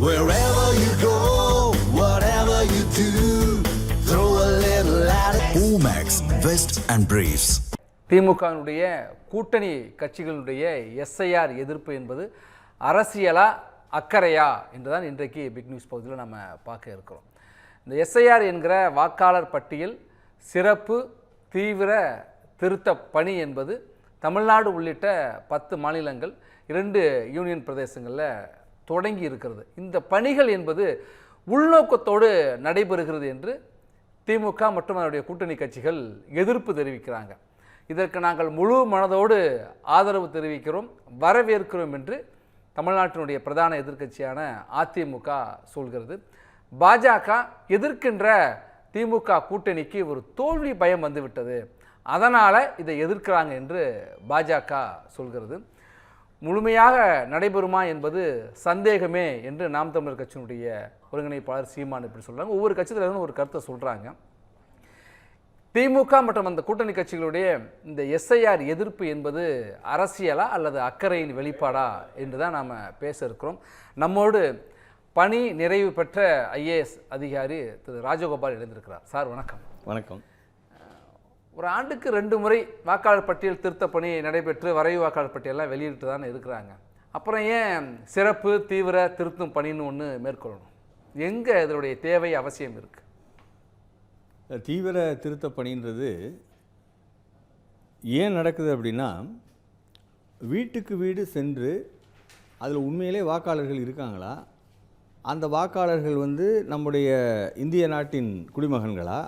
Wherever you go, whatever you do, throw a little at it. Omax, Vest and Briefs. திமுகவினுடைய கூட்டணி கட்சிகளுடைய SIR எதிர்ப்பு என்பது அரசியலா அக்கறையா என்றுதான் இன்றைக்கு பிக் நியூஸ் பகுதியில் நம்ம பார்க்க இருக்கிறோம் இந்த எஸ்ஐஆர் என்கிற வாக்காளர் பட்டியல் சிறப்பு தீவிர திருத்த பணி என்பது தமிழ்நாடு உள்ளிட்ட பத்து மாநிலங்கள் இரண்டு யூனியன் பிரதேசங்களில் தொடங்கி இருக்கிறது. இந்த பணிகள் என்பது உள்நோக்கத்தோடு நடைபெறுகிறது என்று திமுக மற்றும் அதனுடைய கூட்டணி கட்சிகள் எதிர்ப்பு தெரிவிக்கிறாங்க. இதற்கு நாங்கள் முழு மனதோடு ஆதரவு தெரிவிக்கிறோம் வரவேற்கிறோம் என்று தமிழ்நாட்டினுடைய பிரதான எதிர்க்கட்சியான அதிமுக சொல்கிறது. பாஜக எதிர்க்கின்ற திமுக கூட்டணிக்கு ஒரு தோல்வி பயம் வந்துவிட்டது. அதனால் இதை எதிர்க்கிறாங்க என்று பாஜக சொல்கிறது. முழுமையாக நடைபெறுமா என்பது சந்தேகமே என்று நாம் தமிழர் கட்சியினுடைய ஒருங்கிணைப்பாளர் சீமான் இப்படி சொல்கிறாங்க ஒவ்வொரு கட்சியிலிருந்து ஒரு கருத்தை சொல்கிறாங்க திமுக மற்றும் அந்த கூட்டணி கட்சிகளுடைய இந்த எஸ்ஐஆர் எதிர்ப்பு என்பது அரசியலா அல்லது அக்கறையின் வெளிப்பாடா என்று தான் நாம் பேச இருக்கிறோம். நம்மோடு பணி நிறைவு பெற்ற ஐஏஎஸ் அதிகாரி திரு ராஜகோபால் இணைந்திருக்கிறார். சார் வணக்கம். வணக்கம். ஒரு ஆண்டுக்கு ரெண்டு முறை வாக்காளர் பட்டியல் திருத்த பணி நடைபெற்று வரைவு வாக்காளர் பட்டியலாம் வெளியிட்டு தான் இருக்கிறாங்க. அப்புறம் ஏன் சிறப்பு தீவிர திருத்தும் பணின்னு ஒன்று மேற்கொள்ளணும்? எங்கே இதனுடைய தேவை அவசியம் இருக்குது தீவிர திருத்த பணின்றது ஏன் நடக்குது அப்படின்னா வீட்டுக்கு வீடு சென்று அதில் உண்மையிலே வாக்காளர்கள் இருக்காங்களா? அந்த வாக்காளர்கள் வந்து நம்முடைய இந்திய நாட்டின் குடிமகன்களா?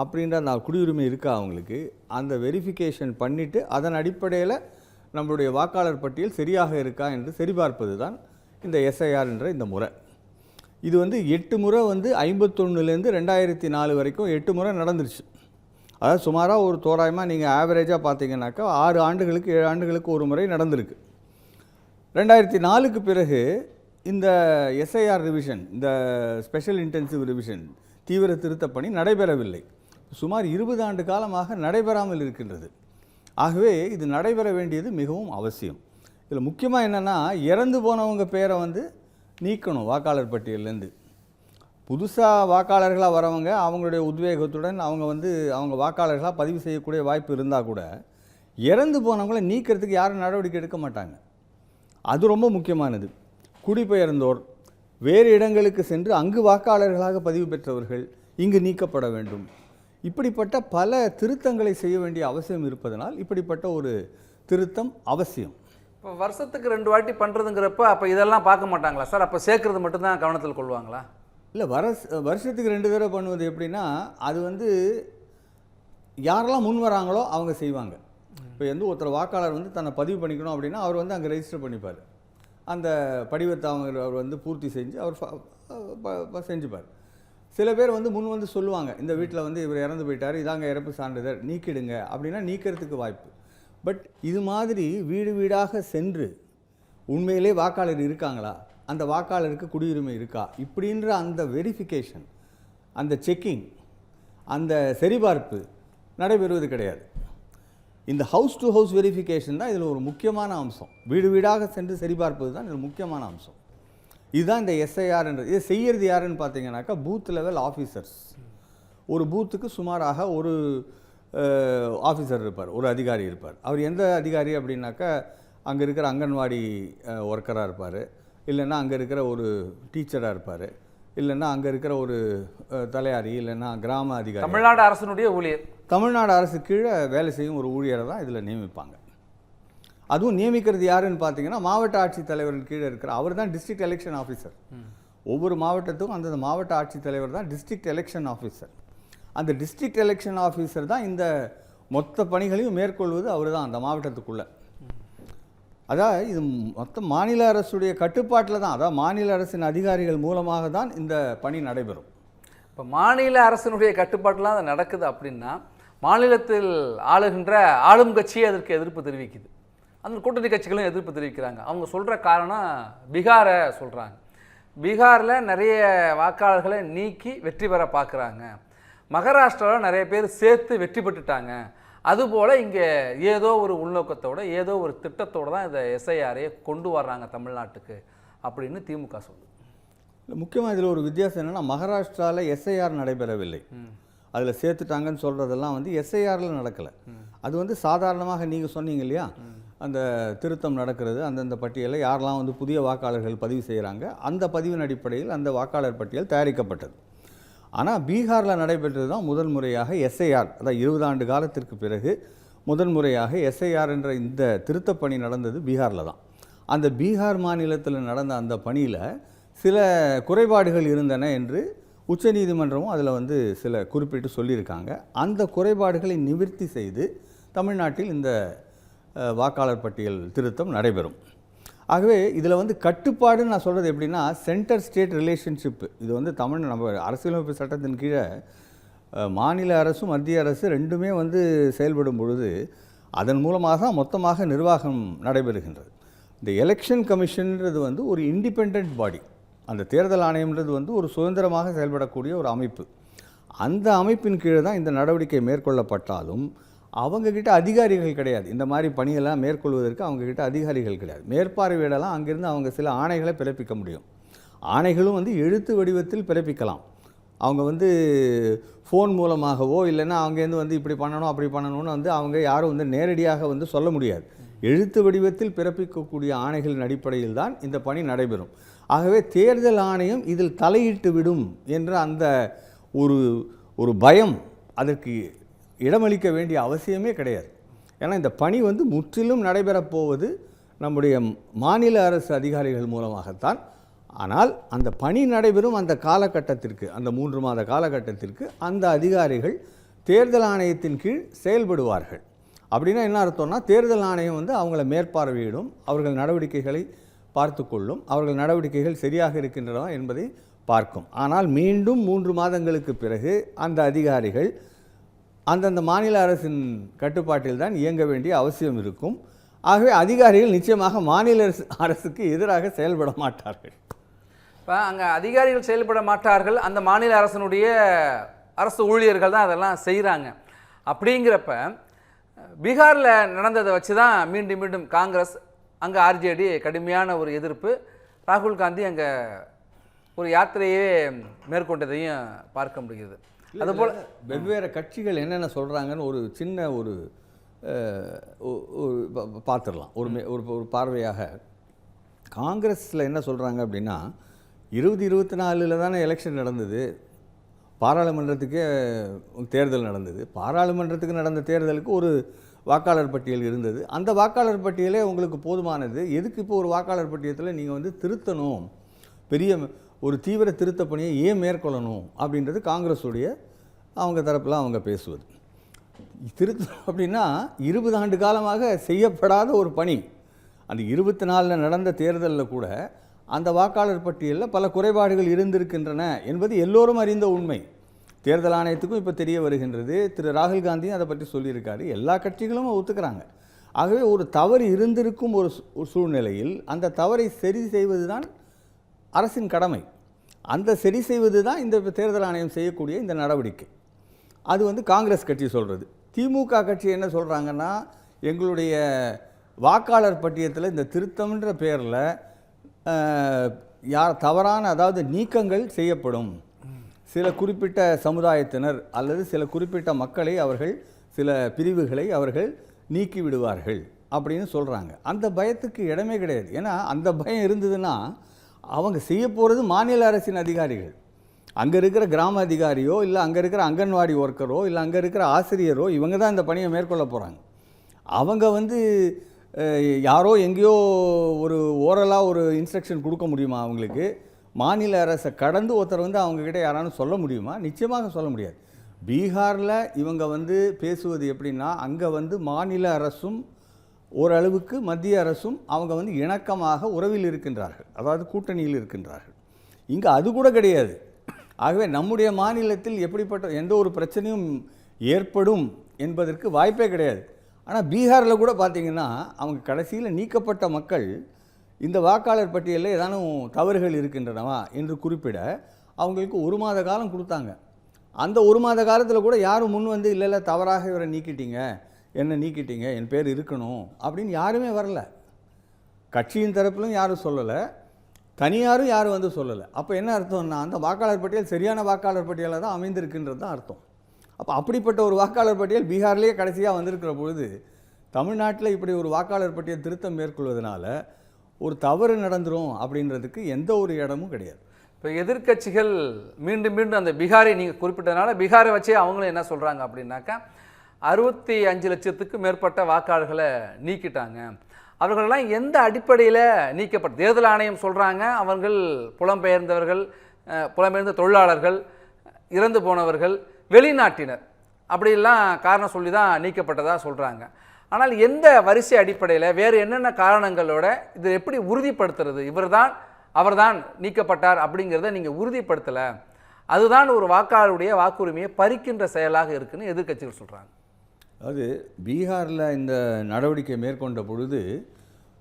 அப்படின்ற அந்த குடியுரிமை இருக்கா அவங்களுக்கு? அந்த வெரிஃபிகேஷன் பண்ணிவிட்டு அதன் அடிப்படையில் நம்மளுடைய வாக்காளர் பட்டியல் சரியாக இருக்கா என்று சரிபார்ப்பது தான் இந்த எஸ்ஐஆர் என்ற இந்த முறை. இது வந்து எட்டு முறை வந்து ஐம்பத்தொன்னுலேருந்து ரெண்டாயிரத்தி நாலு வரைக்கும் எட்டு முறை நடந்துருச்சு. அதாவது சுமாராக ஒரு தோராயமாக நீங்கள் ஆவரேஜாக பார்த்தீங்கன்னாக்கா ஆறு ஆண்டுகளுக்கு ஏழு ஆண்டுகளுக்கு ஒரு முறை நடந்திருக்கு. ரெண்டாயிரத்தி நாலுக்கு பிறகு இந்த எஸ்ஐஆர் ரிவிஷன் இந்த ஸ்பெஷல் இன்டென்சிவ் ரிவிஷன் தீவிர திருத்தப்பணி நடைபெறவில்லை. சுமார் இருபது ஆண்டு காலமாக நடைபெறாமல் இருக்கின்றது. ஆகவே இது நடைபெற வேண்டியது மிகவும் அவசியம். இதில் முக்கியமாக என்னென்னா இறந்து போனவங்க பேரை வந்து நீக்கணும் வாக்காளர் பட்டியலேருந்து புதுசாக வாக்காளர்களாக வரவங்க அவங்களுடைய உத்வேகத்துடன் அவங்க வந்து அவங்க வாக்காளர்களாக பதிவு செய்யக்கூடிய வாய்ப்பு இருந்தால் கூட இறந்து போனவங்கள நீக்கிறதுக்கு யாரும் நடவடிக்கை எடுக்க மாட்டாங்க. அது ரொம்ப முக்கியமானது. குடிபெயர்ந்தோர் வேறு இடங்களுக்கு சென்று அங்கு வாக்காளர்களாக பதிவு பெற்றவர்கள் இங்கு நீக்கப்பட வேண்டும். இப்படிப்பட்ட பல திருத்தங்களை செய்ய வேண்டிய அவசியம் இருப்பதனால் இப்படிப்பட்ட ஒரு திருத்தம் அவசியம். இப்போ வருஷத்துக்கு ரெண்டு வாட்டி பண்ணுறதுங்கிறப்ப அப்போ இதெல்லாம் பார்க்க மாட்டாங்களா? சார் அப்போ சேர்க்கறது மட்டும்தான் கவனத்தில் கொள்வாங்களா? இல்லை வர வருஷத்துக்கு ரெண்டு தடவை பண்ணுவது எப்படின்னா அது வந்து யாரெல்லாம் முன் வராங்களோ அவங்க செய்வாங்க. இப்போ எந்த ஒருத்தர் வாக்காளர் வந்து தன்னை பதிவு பண்ணிக்கணும் அப்படின்னா அவர் வந்து அங்கே ரெஜிஸ்டர் பண்ணிப்பார். அந்த படிவத்தை அவங்க அவர் வந்து பூர்த்தி செஞ்சு அவர் செஞ்சுப்பார். சில பேர் வந்து முன் வந்து சொல்லுவாங்க இந்த வீட்டில் வந்து இவர் இறந்து போயிட்டார் இதாங்க இறப்பு சான்றிதழ் நீக்கிடுங்க அப்படின்னா நீக்கிறதுக்கு வாய்ப்பு. பட் இது மாதிரி வீடு வீடாக சென்று உண்மையிலே வாக்காளர் இருக்காங்களா? அந்த வாக்காளருக்கு குடியுரிமை இருக்கா? இப்படின்ற அந்த வெரிஃபிகேஷன் அந்த செக்கிங் அந்த சரிபார்ப்பு நடைபெறுவது கிடையாது. இந்த ஹவுஸ் டு ஹவுஸ் வெரிஃபிகேஷன் தான் இதில் ஒரு முக்கியமான அம்சம். வீடு வீடாக சென்று சரிபார்ப்பது தான் இதில் முக்கியமான அம்சம். இதுதான் இந்த எஸ்ஐஆர் என்ற இதை செய்யறது யாருன்னு பார்த்தீங்கன்னாக்கா பூத் லெவல் ஆஃபீஸர்ஸ் ஒரு பூத்துக்கு சுமாராக ஒரு ஆஃபீஸர் இருப்பார் ஒரு அதிகாரி இருப்பார். அவர் எந்த அதிகாரி அப்படின்னாக்கா அங்கே இருக்கிற அங்கன்வாடி ஒர்க்கராக இருப்பார். இல்லைன்னா அங்கே இருக்கிற ஒரு டீச்சராக இருப்பார். இல்லைன்னா அங்கே இருக்கிற ஒரு தலையாரி இல்லைன்னா கிராம அதிகாரி. தமிழ்நாடு அரசினுடைய ஊழியர். தமிழ்நாடு அரசு கீழே வேலை செய்யும் ஒரு ஊழியரை தான் இதில் நியமிப்பாங்க. அதுவும் நியமிக்கிறது யாருன்னு பார்த்தீங்கன்னா மாவட்ட ஆட்சித்தலைவரின் கீழே இருக்கிற அவர் தான் டிஸ்ட்ரிக்ட் எலெக்ஷன் ஆஃபீஸர் ஒவ்வொரு மாவட்டத்துக்கும் அந்தந்த மாவட்ட ஆட்சித்தலைவர் தான் டிஸ்ட்ரிக்ட் எலெக்ஷன் ஆஃபீஸர் அந்த டிஸ்ட்ரிக்ட் எலெக்ஷன் ஆஃபீஸர் தான் இந்த மொத்த பணிகளையும் மேற்கொள்வது அவர் தான் அந்த மாவட்டத்துக்குள்ளே. அதாவது இது மொத்த மாநில அரசுடைய கட்டுப்பாட்டில் தான். அதாவது மாநில அரசின் அதிகாரிகள் மூலமாக தான் இந்த பணி நடைபெறும். இப்போ மாநில அரசினுடைய கட்டுப்பாட்டெலாம் அது நடக்குது அப்படின்னா மாநிலத்தில் ஆளுகின்ற ஆளும் கட்சியே அதற்கு எதிர்ப்பு தெரிவிக்குது. அந்த கூட்டணி கட்சிகளும் எதிர்ப்பு தெரிவிக்கிறாங்க. அவங்க சொல்கிற காரணம் பீகாரை சொல்கிறாங்க பீகாரில் நிறைய வாக்காளர்களை நீக்கி வெற்றி பெற பார்க்குறாங்க. மகாராஷ்டிராவில் நிறைய பேர் சேர்த்து வெற்றி பெற்றுட்டாங்க. அதுபோல் இங்கே ஏதோ ஒரு உள்நோக்கத்தோட ஏதோ ஒரு திட்டத்தோட தான் இந்த எஸ்ஐஆரையே கொண்டு வர்றாங்க தமிழ்நாட்டுக்கு அப்படின்னு திமுக சொல்லுது. முக்கியமாக இதில் ஒரு வித்தியாசம் என்னென்னா மகாராஷ்டிராவில் எஸ்ஐஆர் நடைபெறவில்லை. அதில் சேர்த்துட்டாங்கன்னு சொல்கிறதெல்லாம் வந்து எஸ்ஐஆரில் நடக்கலை. அது வந்து சாதாரணமாக நீங்கள் சொன்னீங்க இல்லையா? அந்த திருத்தம் நடக்கிறது அந்தந்த பட்டியலில் யாரெல்லாம் வந்து புதிய வாக்காளர்கள் பதிவு செய்கிறாங்க அந்த பதிவின் அடிப்படையில் அந்த வாக்காளர் பட்டியல் தயாரிக்கப்பட்டது. ஆனால் பீகாரில் நடைபெற்றது தான் முதல் முறையாக எஸ்ஐஆர் அதாவது இருபது ஆண்டு காலத்திற்கு பிறகு முதன் முறையாக எஸ்ஐஆர் என்ற இந்த திருத்தப் பணி நடந்தது பீகாரில் தான். அந்த பீகார் மாநிலத்தில் நடந்த அந்த பணியில் சில குறைபாடுகள் இருந்தன என்று உச்சநீதிமன்றமும் அதில் வந்து சில குறிப்பிட்டு சொல்லியிருக்காங்க. அந்த குறைபாடுகளை நிவர்த்தி செய்து தமிழ்நாட்டில் இந்த வாக்காளர் பட்டியல் திருத்தம் நடைபெறும். ஆகவே இதில் வந்து கட்டுப்பாடுன்னு நான் சொல்கிறது எப்படின்னா சென்டர் ஸ்டேட் ரிலேஷன்ஷிப் இது வந்து தமிழ் நம்ம அரசியலமைப்பு சட்டத்தின் கீழே மாநில அரசும் மத்திய அரசு ரெண்டுமே வந்து செயல்படும் பொழுது அதன் மூலமாக தான் மொத்தமாக நிர்வாகம் நடைபெறுகின்றது. இந்த எலெக்ஷன் கமிஷன்ன்றது வந்து ஒரு இண்டிபெண்ட் பாடி அந்த தேர்தல் ஆணையம்ன்றது வந்து ஒரு சுதந்திரமாக செயல்படக்கூடிய ஒரு அமைப்பு. அந்த அமைப்பின் கீழே தான் இந்த நடவடிக்கை மேற்கொள்ளப்பட்டாலும் அவங்கக்கிட்ட அதிகாரிகள் கிடையாது. இந்த மாதிரி பணியெல்லாம் மேற்கொள்வதற்கு அவங்கக்கிட்ட அதிகாரிகள் கிடையாது. மேற்பார்வையிடலாம் அங்கிருந்து அவங்க சில ஆணைகளை பிறப்பிக்க முடியும். ஆணைகளும் வந்து எழுத்து வடிவத்தில் பிறப்பிக்கலாம். அவங்க வந்து ஃபோன் மூலமாகவோ இல்லைன்னா அங்கேருந்து வந்து இப்படி பண்ணணும் அப்படி பண்ணணும்னு வந்து அவங்க யாரும் வந்து நேரடியாக வந்து சொல்ல முடியாது. எழுத்து வடிவத்தில் பிறப்பிக்கக்கூடிய ஆணைகளின் அடிப்படையில் தான் இந்த பணி நடைபெறும். ஆகவே தேர்தல் ஆணையம் இதில் தலையிட்டு விடும் என்ற அந்த ஒரு ஒரு பயம் அதற்கு இடமளிக்க வேண்டிய அவசியமே கிடையாது. ஏன்னா இந்த பணி வந்து முற்றிலும் நடைபெறப் போவது நம்முடைய மாநில அரசு அதிகாரிகள் மூலமாகத்தான். ஆனால் அந்த பணி நடைபெறும் அந்த காலகட்டத்திற்கு அந்த மூன்று மாத காலகட்டத்திற்கு அந்த அதிகாரிகள் தேர்தல் ஆணையத்தின் கீழ் செயல்படுவார்கள். அப்படின்னா என்ன அர்த்தம்னா தேர்தல் ஆணையம் வந்து அவங்கள மேற்பார்வையிடும் அவர்கள் நடவடிக்கைகளை பார்த்து கொள்ளும் அவர்கள் நடவடிக்கைகள் சரியாக இருக்கின்றனவா என்பதை பார்க்கும். ஆனால் மீண்டும் மூன்று மாதங்களுக்கு பிறகு அந்த அதிகாரிகள் அந்தந்த மாநில அரசின் கட்டுப்பாட்டில் தான் இயங்க வேண்டிய அவசியம் இருக்கும். ஆகவே அதிகாரிகள் நிச்சயமாக மாநில அரசு அரசுக்கு எதிராக செயல்பட மாட்டார்கள். இப்போ அங்கே அதிகாரிகள் செயல்பட மாட்டார்கள். அந்த மாநில அரசனுடைய அரசு ஊழியர்கள் தான் அதெல்லாம் செய்கிறாங்க அப்படிங்கிறப்ப பீகாரில் நடந்ததை வச்சு தான் மீண்டும் மீண்டும் காங்கிரஸ் அங்கே ஆர்ஜேடி கடுமையான ஒரு எதிர்ப்பு. ராகுல் காந்தி அங்கே ஒரு யாத்திரையே மேற்கொண்டதையும் பார்க்க முடிகிறது. அதுபோல் வெவ்வேறு கட்சிகள் என்னென்ன சொல்கிறாங்கன்னு ஒரு சின்ன ஒரு பார்த்துடலாம் ஒரு ஒரு ஒரு பார்வையாக. காங்கிரஸில் என்ன சொல்கிறாங்க அப்படின்னா இருபது இருபத்தி நாலில் தானே எலெக்ஷன் நடந்தது. பாராளுமன்றத்துக்கே தேர்தல் நடந்தது. பாராளுமன்றத்துக்கு நடந்த தேர்தலுக்கு ஒரு வாக்காளர் பட்டியல் இருந்தது. அந்த வாக்காளர் பட்டியலே உங்களுக்கு போதுமானது. எதுக்கு இப்போ ஒரு வாக்காளர் பட்டியத்தில் நீங்கள் வந்து திருத்தணும்? பெரிய ஒரு தீவிர திருத்த பணியை ஏன் மேற்கொள்ளணும் அப்படின்றது காங்கிரஸுடைய அவங்க தரப்பில் அவங்க பேசுவது. திருத்தம் அப்படின்னா இருபது ஆண்டு காலமாக செய்யப்படாத ஒரு பணி. அந்த இருபத்தி நாலில் நடந்த தேர்தலில் கூட அந்த வாக்காளர் பட்டியலில் பல குறைபாடுகள் இருந்திருக்கின்றன என்பது எல்லோரும் அறிந்த உண்மை. தேர்தல் ஆணையத்துக்கும் இப்போ தெரிய வருகின்றது. திரு ராகுல் காந்தியும் அதை பற்றி சொல்லியிருக்காரு. எல்லா கட்சிகளும் ஒத்துக்கிறாங்க. ஆகவே ஒரு தவறு இருந்திருக்கும் ஒரு சூழ்நிலையில் அந்த தவறை சரி செய்வது தான் அரசின் கடமை. அந்த சரி செய்வது தான் இந்த தேர்தல் ஆணையம் செய்யக்கூடிய இந்த நடவடிக்கை. அது வந்து காங்கிரஸ் கட்சி சொல்கிறது திமுக கட்சி என்ன சொல்கிறாங்கன்னா எங்களுடைய வாக்காளர் பட்டியத்தில் இந்த திருத்தம்ன்ற பேரில் யார் தவறான அதாவது நீக்கங்கள் செய்யப்படும். சில குறிப்பிட்ட சமுதாயத்தினர் அல்லது சில குறிப்பிட்ட மக்களை அவர்கள் சில பிரிவுகளை அவர்கள் நீக்கி விடுவார்கள் அப்படின்னு சொல்கிறாங்க அந்த பயத்துக்கு இடமே கிடையாது. ஏன்னா அந்த பயம் இருந்ததுன்னா அவங்க செய்ய போகிறது மாநில அரசின் அதிகாரிகள். அங்கே இருக்கிற கிராம அதிகாரியோ இல்லை அங்கே இருக்கிற அங்கன்வாடி ஒர்க்கரோ இல்லை அங்கே இருக்கிற ஆசிரியரோ இவங்க தான் இந்த பணியை மேற்கொள்ள போகிறாங்க அவங்க வந்து யாரோ எங்கேயோ ஒரு ஓரலாக ஒரு இன்ஸ்ட்ரக்ஷன் கொடுக்க முடியுமா அவங்களுக்கு? மாநில அரசை கடந்து ஒருத்தர் வந்து அவங்கக்கிட்ட யாராலும் சொல்ல முடியுமா? நிச்சயமாக சொல்ல முடியாது. பீகாரில் இவங்க வந்து பேசுவது எப்படின்னா அங்கே வந்து மாநில அரசும் ஓரளவுக்கு மத்திய அரசும் அவங்க வந்து இணக்கமாக உறவில் இருக்கின்றார்கள். அதாவது கூட்டணியில் இருக்கின்றார்கள். இங்கே அது கூட கிடையாது. ஆகவே நம்முடைய மாநிலத்தில் எப்படிப்பட்ட எந்த ஒரு பிரச்சனையும் ஏற்படும் என்பதற்கு வாய்ப்பே கிடையாது. ஆனால் பீகாரில் கூட பார்த்தீங்கன்னா அவங்க கடைசியில் நீக்கப்பட்ட மக்கள் இந்த வாக்காளர் பட்டியலில் ஏதானும் தவறுகள் இருக்கின்றனவா என்று குறிப்பிட அவங்களுக்கு ஒரு மாத காலம் கொடுத்தாங்க. அந்த ஒரு மாத காலத்தில் கூட யாரும் முன் வந்து இல்லை இல்லை தவறாக இவரை நீக்கிட்டீங்க. என்னை நீக்கிட்டீங்க? என் பேர் இருக்கணும். அப்படின்னு யாருமே வரல. கட்சியின் தரப்பிலும் யாரும் சொல்லலை. தனியாரும் யாரும் வந்து சொல்லலை. அப்போ என்ன அர்த்தம்னா அந்த வாக்காளர் பட்டியல் சரியான வாக்காளர் பட்டியலாக தான் அமைந்திருக்குன்றது தான் அர்த்தம். அப்போ அப்படிப்பட்ட ஒரு வாக்காளர் பட்டியல் பீகார்லேயே கடைசியாக வந்திருக்கிற பொழுது தமிழ்நாட்டில் இப்படி ஒரு வாக்காளர் பட்டியல் திருத்தம் மேற்கொள்வதனால ஒரு தவறு நடந்துடும் அப்படின்றதுக்கு எந்த ஒரு இடமும் கிடையாது. இப்போ எதிர்க்கட்சிகள் மீண்டும் மீண்டும் அந்த பீகாரை நீங்கள் குறிப்பிட்டதுனால பீகாரை வச்சே அவங்களும் என்ன சொல்கிறாங்க அப்படின்னாக்கா அறுபத்தி அஞ்சு லட்சத்துக்கு மேற்பட்ட வாக்காளர்களை நீக்கிட்டாங்க. அவர்களெல்லாம் எந்த அடிப்படையில் நீக்கப்பட்ட தேர்தல் ஆணையம் சொல்கிறாங்க அவர்கள் புலம்பெயர்ந்தவர்கள் புலம்பெயர்ந்த தொழிலாளர்கள் இறந்து போனவர்கள் வெளிநாட்டினர். அப்படிலாம் காரணம் சொல்லி தான் நீக்கப்பட்டதாக சொல்கிறாங்க ஆனால் எந்த வரிசை அடிப்படையில் வேறு என்னென்ன காரணங்களோட இது எப்படி உறுதிப்படுத்துறது? இவர்தான் அவர்தான் நீக்கப்பட்டார் அப்படிங்கிறத நீங்கள் உறுதிப்படுத்தலை. அதுதான் ஒரு வாக்காளருடைய வாக்குரிமையை பறிக்கின்ற செயலாக இருக்குன்னு எதிர்க்கட்சிகள் சொல்கிறாங்க அது பீகாரில் இந்த நடவடிக்கை மேற்கொண்ட பொழுது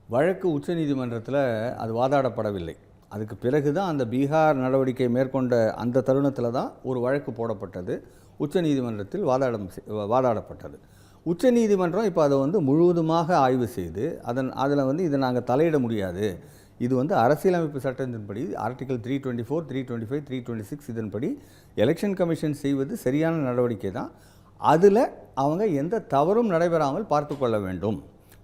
வழக்கு உச்சநீதிமன்றத்தில் அது வாதாடப்படவில்லை. அதுக்கு பிறகு தான் அந்த பீகார் நடவடிக்கை மேற்கொண்ட அந்த தருணத்தில் தான் ஒரு வழக்கு போடப்பட்டது. உச்சநீதிமன்றத்தில் வாதாடம் செய்- வாதாடப்பட்டது. உச்சநீதிமன்றம் இப்போ அதை வந்து முழுவதுமாக ஆய்வு செய்து அதன் அதில் வந்து இதை நாங்கள் தலையிட முடியாது. இது வந்து அரசியலமைப்பு சட்டத்தின்படி article three twenty four three twenty five three twenty six இதன்படி எலெக்ஷன் கமிஷன் செய்வது சரியான நடவடிக்கை தான் அதில் அவங்க எந்த தவறும் நடைபெறாமல் பார்த்து கொள்ள வேண்டும்.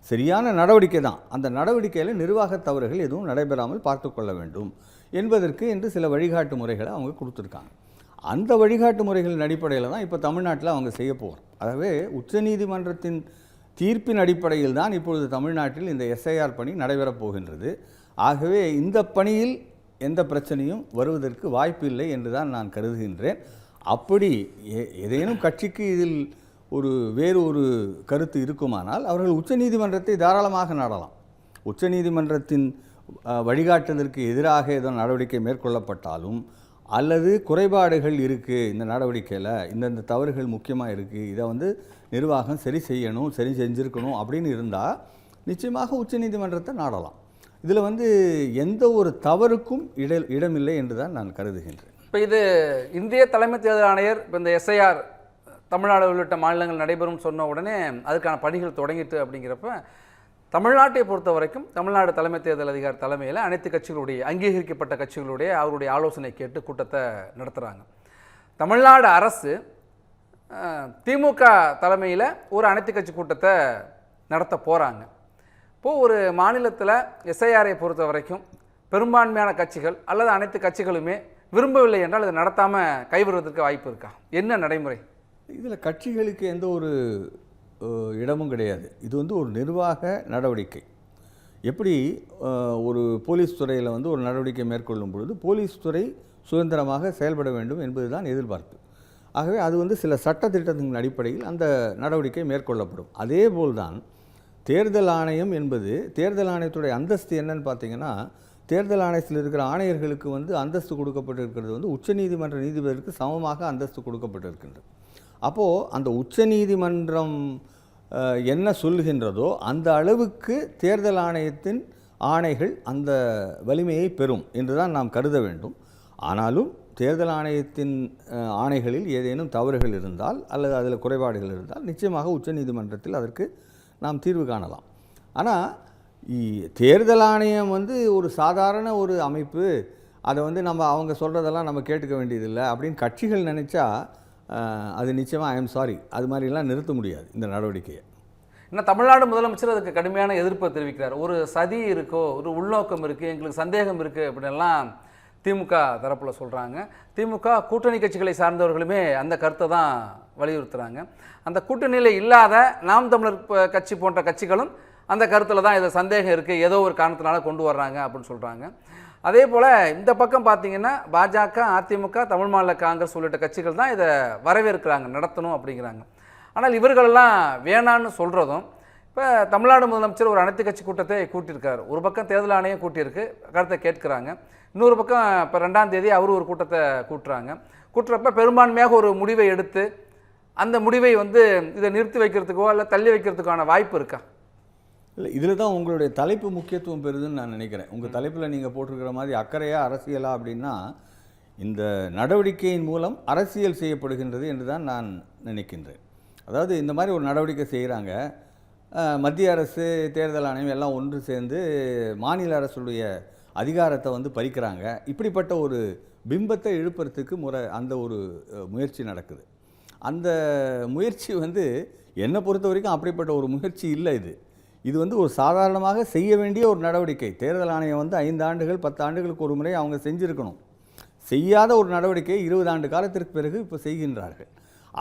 சரியான நடவடிக்கை தான். அந்த நடவடிக்கையில் நிர்வாக தவறுகள் எதுவும் நடைபெறாமல் பார்த்து கொள்ள வேண்டும் என்பதற்கு என்று சில வழிகாட்டு முறைகளை அவங்க கொடுத்துருக்காங்க. அந்த வழிகாட்டு முறைகளின் அடிப்படையில் தான் இப்போ தமிழ்நாட்டில் அவங்க செய்ய போகிறோம் ஆகவே உச்சநீதிமன்றத்தின் தீர்ப்பின் அடிப்படையில் தான் இப்பொழுது தமிழ்நாட்டில் இந்த எஸ்ஐஆர் பணி நடைபெறப் போகின்றது. ஆகவே இந்த பணியில் எந்த பிரச்சனையும் வருவதற்கு வாய்ப்பில்லை என்று தான் நான் கருதுகின்றேன். அப்படி ஏதேனும் கட்சிக்கு இதில் ஒரு வேறு ஒரு கருத்து இருக்குமானால் அவர்கள் உச்சநீதிமன்றத்தை தாராளமாக நாடலாம். உச்சநீதிமன்றத்தின் வழிகாட்டுதலுக்கு எதிராக ஏதோ நடவடிக்கை மேற்கொள்ளப்பட்டாலும் அல்லது குறைபாடுகள் இருக்குது இந்த நடவடிக்கையில் இந்தந்த தவறுகள் முக்கியமாக இருக்குது இதை வந்து நிர்வாகம் சரி செய்யணும் சரி செஞ்சுருக்கணும் அப்படின்னு இருந்தால் நிச்சயமாக உச்சநீதிமன்றத்தை நாடலாம். இதில் வந்து எந்த ஒரு தவறுக்கும் இட இடமில்லை என்று தான் நான் கருதுகின்றேன். இப்போ இது இந்திய தலைமை தேர்தல் ஆணையர் இப்போ இந்த எஸ்ஐஆர் தமிழ்நாடு உள்ளிட்ட மாநிலங்கள் நடைபெறும் சொன்ன உடனே அதுக்கான பணிகள் தொடங்கிட்டு அப்படிங்கிறப்ப தமிழ்நாட்டை பொறுத்த வரைக்கும் தமிழ்நாடு தலைமை தேர்தல் அதிகாரி தலைமையில் அனைத்து கட்சிகளுடைய அங்கீகரிக்கப்பட்ட கட்சிகளுடைய அவருடைய ஆலோசனை கேட்டு கூட்டத்தை நடத்துகிறாங்க தமிழ்நாடு அரசு திமுக தலைமையில் ஒரு அனைத்து கட்சி கூட்டத்தை நடத்த போகிறாங்க இப்போது ஒரு மாநிலத்தில் எஸ்ஐஆரை பொறுத்த வரைக்கும் பெரும்பான்மையான கட்சிகள் அல்லது அனைத்து கட்சிகளுமே விரும்பவில்லை என்றால் இதை நடத்தாமல் கைவிடுவதற்கு வாய்ப்பு இருக்கா? என்ன நடைமுறை? இதில் கட்சிகளுக்கு எந்த ஒரு இடமும் கிடையாது. இது வந்து ஒரு நிர்வாக நடவடிக்கை. எப்படி ஒரு போலீஸ் துறையில் வந்து ஒரு நடவடிக்கை மேற்கொள்ளும் பொழுது போலீஸ் துறை சுதந்திரமாக செயல்பட வேண்டும் என்பது தான் எதிர்பார்ப்பு. ஆகவே அது வந்து சில சட்ட திட்டத்தின் அடிப்படையில் அந்த நடவடிக்கை மேற்கொள்ளப்படும். அதே போல்தான் தேர்தல் ஆணையம் என்பது தேர்தல் ஆணையத்துடைய அந்தஸ்து என்னன்னு பார்த்தீங்கன்னா தேர்தல் ஆணையத்தில் இருக்கிற ஆணையர்களுக்கு வந்து அந்தஸ்து கொடுக்கப்பட்டிருக்கிறது வந்து உச்சநீதிமன்ற நீதிபதிக்கு சமமாக அந்தஸ்து கொடுக்கப்பட்டிருக்கின்றது. அப்போது அந்த உச்சநீதிமன்றம் என்ன சொல்கின்றதோ அந்த அளவுக்கு தேர்தல் ஆணையத்தின் ஆணைகள் அந்த வலிமையை பெறும் என்று தான் நாம் கருத வேண்டும். ஆனாலும் தேர்தல் ஆணையத்தின் ஆணைகளில் ஏதேனும் தவறுகள் இருந்தால் அல்லது அதில் குறைபாடுகள் இருந்தால் நிச்சயமாக உச்சநீதிமன்றத்தில் அதற்கு நாம் தீர்வு காணலாம். ஆனால் தேர்தல் ஆணையம் வந்து ஒரு சாதாரண ஒரு அமைப்பு. அதை வந்து நம்ம அவங்க சொல்கிறதெல்லாம் நம்ம கேட்டுக்க வேண்டியதில்லை. அப்படின்னு கட்சிகள் நினச்சா அது நிச்சயமாக ஐ எம் சாரி அது மாதிரிலாம் நிறுத்த முடியாது இந்த நடவடிக்கையை. இன்னும் தமிழ்நாடு முதலமைச்சர் அதுக்கு கடுமையான எதிர்ப்பை தெரிவிக்கிறார். ஒரு சதி இருக்கோ ஒரு உள்நோக்கம் இருக்குது எங்களுக்கு சந்தேகம் இருக்குது அப்படின்லாம் திமுக தரப்பில் சொல்கிறாங்க திமுக கூட்டணி கட்சிகளை சார்ந்தவர்களுமே அந்த கருத்தை தான் வலியுறுத்துகிறாங்க அந்த கூட்டணியில் இல்லாத நாம் தமிழர் கட்சி போன்ற கட்சிகளும் அந்த கருத்தில் தான் இதை சந்தேகம் இருக்குது ஏதோ ஒரு காரணத்தினால கொண்டு வர்றாங்க அப்படின்னு சொல்கிறாங்க அதே போல் இந்த பக்கம் பார்த்தீங்கன்னா பாஜக அதிமுக தமிழ் மாநில காங்கிரஸ் உள்ளிட்ட கட்சிகள் தான் இதை வரவேற்கிறாங்க நடத்தணும் அப்படிங்கிறாங்க. ஆனால் இவர்களெல்லாம் வேணான்னு சொல்கிறதும் இப்போ தமிழ்நாடு முதலமைச்சர் ஒரு அனைத்து கட்சி கூட்டத்தை கூட்டியிருக்காரு. ஒரு பக்கம் தேர்தல் ஆணையம் கூட்டியிருக்கு கருத்தை கேட்குறாங்க. இன்னொரு பக்கம் இப்போ ரெண்டாம் தேதி அவர் ஒரு கூட்டத்தை கூட்டுறாங்க. கூட்டுறப்ப பெரும்பான்மையாக ஒரு முடிவை எடுத்து அந்த முடிவை வந்து இதை நிறுத்தி வைக்கிறதுக்கோ இல்லை தள்ளி வைக்கிறதுக்கான வாய்ப்பு இருக்கா? இல்லை இதில் தான் உங்களுடைய தலைப்பு முக்கியத்துவம் பெறுதுன்னு நான் நினைக்கிறேன். உங்கள் தலைப்பில் நீங்கள் போட்டிருக்கிற மாதிரி அக்கறையா அரசியலா அப்படின்னா இந்த நடவடிக்கையின் மூலம் அரசியல் செய்யப்படுகின்றது என்று தான் நான் நினைக்கின்றேன். அதாவது இந்த மாதிரி ஒரு நடவடிக்கை செய்கிறாங்க மத்திய அரசு தேர்தல் ஆணையம் எல்லாம் ஒன்று சேர்ந்து மாநில அரசுடைய அதிகாரத்தை வந்து பறிக்கிறாங்க. இப்படிப்பட்ட ஒரு பிம்பத்தை இழுப்பறதுக்கு முறை அந்த ஒரு முயற்சி நடக்குது. அந்த முயற்சி வந்து என்னை பொறுத்த வரைக்கும் அப்படிப்பட்ட ஒரு முயற்சி இல்லை இது. இது வந்து ஒரு சாதாரணமாக செய்ய வேண்டிய ஒரு நடவடிக்கை. தேர்தல் ஆணையம் வந்து ஐந்து ஆண்டுகள் பத்து ஆண்டுகளுக்கு ஒரு முறை அவங்க செஞ்சுருக்கணும். செய்யாத ஒரு நடவடிக்கையை இருபது ஆண்டு காலத்திற்கு பிறகு இப்போ செய்கின்றார்கள்.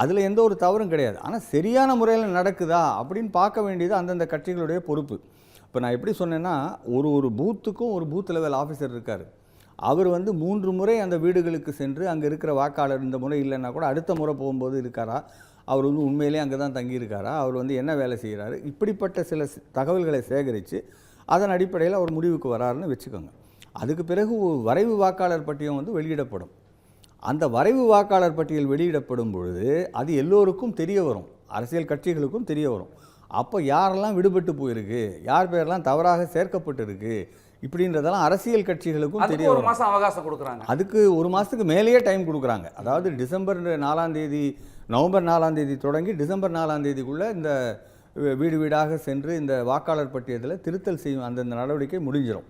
அதில் எந்த ஒரு தவறும் கிடையாது. ஆனால் சரியான முறையில் நடக்குதா அப்படின்னு பார்க்க வேண்டியது அந்தந்த கட்சிகளுடைய பொறுப்பு. இப்போ நான் எப்படி சொன்னேன்னா ஒரு ஒரு பூத்துக்கும் ஒரு பூத் லெவல் ஆஃபீஸர் இருக்கார். அவர் வந்து மூன்று முறை அந்த வீடுகளுக்கு சென்று அங்கே இருக்கிற வாக்காளர் இந்த முறை இல்லைன்னா கூட அடுத்த முறை போகும்போது இருக்காரா? அவர் வந்து உண்மையிலேயே அங்கே தான் தங்கியிருக்காரா? அவர் வந்து என்ன வேலை செய்கிறாரு? இப்படிப்பட்ட சில தகவல்களை சேகரித்து அதன் அடிப்படையில் அவர் முடிவுக்கு வராருன்னு வச்சுக்கோங்க. அதுக்கு பிறகு வரைவு வாக்காளர் பட்டியல் வந்து வெளியிடப்படும். அந்த வரைவு வாக்காளர் பட்டியல் வெளியிடப்படும் பொழுது அது எல்லோருக்கும் தெரிய வரும். அரசியல் கட்சிகளுக்கும் தெரிய வரும். அப்போ யாரெல்லாம் விடுபட்டு போயிருக்கு? யார் பேரெல்லாம் தவறாக சேர்க்கப்பட்டிருக்கு? இப்படின்றதெல்லாம் அரசியல் கட்சிகளுக்கும் தெரிய ஒரு மாசம் அவகாசம் கொடுக்குறாங்க. அதுக்கு ஒரு மாதத்துக்கு மேலேயே டைம் கொடுக்குறாங்க. அதாவது டிசம்பர் நாலாம் தேதி நவம்பர் நாலாம் தேதி தொடங்கி டிசம்பர் நாலாம் தேதிக்குள்ளே இந்த வீடு வீடாக சென்று இந்த வாக்காளர் பட்டியலில் திருத்தல் செய்யும் அந்தந்த நடவடிக்கை முடிஞ்சிடும்